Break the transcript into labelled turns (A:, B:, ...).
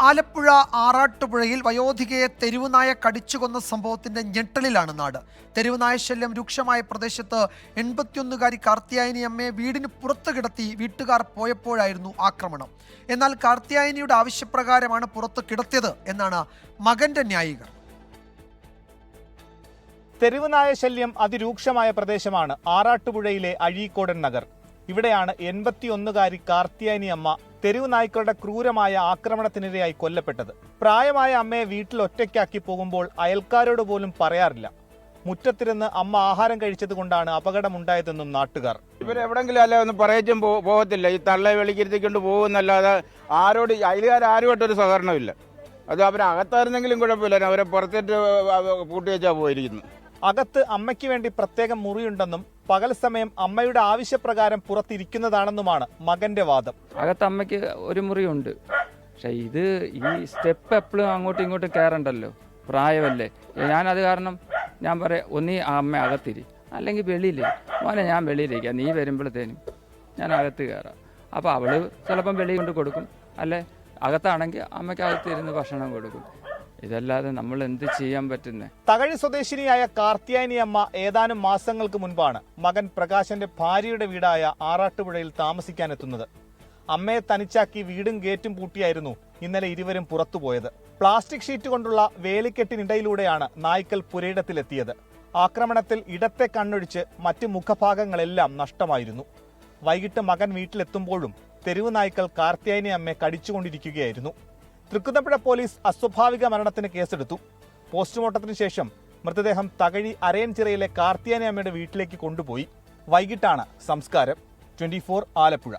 A: ആലപ്പുഴ ആറാട്ടുപുഴയിൽ വയോധികയെ തെരുവുനായ കടിച്ചുകൊന്ന സംഭവത്തിന്റെ ഞെട്ടലിലാണ് നാട്. തെരുവുനായ ശല്യം രൂക്ഷമായ പ്രദേശത്ത് എൺപത്തിയൊന്നുകാരി കാർത്തിയായനി അമ്മയെ വീടിന് പുറത്തു കിടത്തി വീട്ടുകാർ പോയപ്പോഴായിരുന്നു ആക്രമണം. എന്നാൽ കാർത്തിയായനിയുടെ ആവശ്യപ്രകാരമാണ് പുറത്ത് കിടത്തിയത് എന്നാണ് മകന്റെ ന്യായീകരണം.
B: തെരുവുനായ ശല്യം അതിരൂക്ഷമായ പ്രദേശമാണ് ആറാട്ടുപുഴയിലെ അഴീക്കോടൻ നഗർ. ഇവിടെയാണ് എൺപത്തിയൊന്നുകാരി കാർത്തിയാനി അമ്മ തെരുവ് നായ്ക്കളുടെ ക്രൂരമായ ആക്രമണത്തിനിരയായി കൊല്ലപ്പെട്ടത്. പ്രായമായ അമ്മയെ വീട്ടിൽ ഒറ്റയ്ക്കാക്കി പോകുമ്പോൾ അയൽക്കാരോട് പോലും പറയാറില്ല. മുറ്റത്തിരുന്ന് അമ്മ ആഹാരം കഴിച്ചത് കൊണ്ടാണ് അപകടമുണ്ടായതെന്നും നാട്ടുകാർ.
C: ഇവരെവിടെങ്കിലും അല്ല ഒന്ന് പറയച്ചും പോകത്തില്ല. ഈ തള്ളെ വെളിക്കിരുത്തിക്കൊണ്ട് പോകുന്നല്ലാതെ ആരോട് അയലുകാർ ആരുമായിട്ടൊരു സഹകരണമില്ല. അത് അവരകത്തായിരുന്നെങ്കിലും കുഴപ്പമില്ല അവരെ പുറത്തേറ്റ് പൂട്ടി വെച്ചാ പോയിരിക്കുന്നു.
B: അകത്ത് അമ്മയ്ക്ക് വേണ്ടി പ്രത്യേകം മുറിയുണ്ടെന്നും പകൽ സമയം അമ്മയുടെ ആവശ്യപ്രകാരം പുറത്തിരിക്കുന്നതാണെന്നുമാണ് മകന്റെ വാദം.
D: അകത്ത് അമ്മയ്ക്ക് ഒരു മുറിയുണ്ട്. പക്ഷെ ഇത് ഈ സ്റ്റെപ്പ് എപ്പോഴും അങ്ങോട്ടും ഇങ്ങോട്ടും കയറണ്ടല്ലോ. പ്രായമല്ലേ. ഞാനത് കാരണം ഞാൻ പറയാം ഒന്നീ ആ അമ്മ അകത്തിരി. അല്ലെങ്കിൽ വെളിയിലേക്ക് മോനെ ഞാൻ വെളിയിലേക്കാം. നീ വരുമ്പോഴത്തേനും ഞാൻ അകത്ത് കയറാം. അപ്പോൾ അവൾ ചിലപ്പം വെളി കൊണ്ട് കൊടുക്കും. അല്ലെ? അകത്താണെങ്കിൽ അമ്മയ്ക്ക് അകത്തിരുന്ന് ഭക്ഷണം കൊടുക്കും. ഇതല്ലാതെ നമ്മൾ എന്ത് ചെയ്യാൻ പറ്റുന്നത്
B: തകഴി സ്വദേശിനിയായ കാർത്തിയായനി അമ്മ ഏതാനും മാസങ്ങൾക്ക് മുൻപാണ് മകൻ പ്രകാശന്റെ ഭാര്യയുടെ വീടായ ആറാട്ടുപുഴയിൽ താമസിക്കാൻ എത്തുന്നത് അമ്മയെ തനിച്ചാക്കി വീടും ഗേറ്റും പൂട്ടിയായിരുന്നു ഇന്നലെ ഇരുവരും പുറത്തുപോയത്. പ്ലാസ്റ്റിക് ഷീറ്റ് കൊണ്ടുള്ള വേലിക്കെട്ടിനിടയിലൂടെയാണ് നായ്ക്കൽ പുരയിടത്തിലെത്തിയത്. ആക്രമണത്തിൽ ഇടത്തെ കണ്ണൊഴിച്ച് മറ്റ് മുഖഭാഗങ്ങളെല്ലാം നഷ്ടമായിരുന്നു. വൈകിട്ട് മകൻ വീട്ടിലെത്തുമ്പോഴും തെരുവ് നായ്ക്കൾ കാർത്തിയായനി അമ്മയെ കടിച്ചുകൊണ്ടിരിക്കുകയായിരുന്നു. തൃക്കുന്നപ്പുഴ പോലീസ് അസ്വാഭാവിക മരണത്തിന് കേസെടുത്തു. പോസ്റ്റ്മോർട്ടത്തിന് ശേഷം മൃതദേഹം തകഴി അരയൻചിറയിലെ കാർത്തിയാനി അമ്മയുടെ വീട്ടിലേക്ക് കൊണ്ടുപോയി. വൈകിട്ടാണ് സംസ്കാരം. ട്വന്റി ആലപ്പുഴ.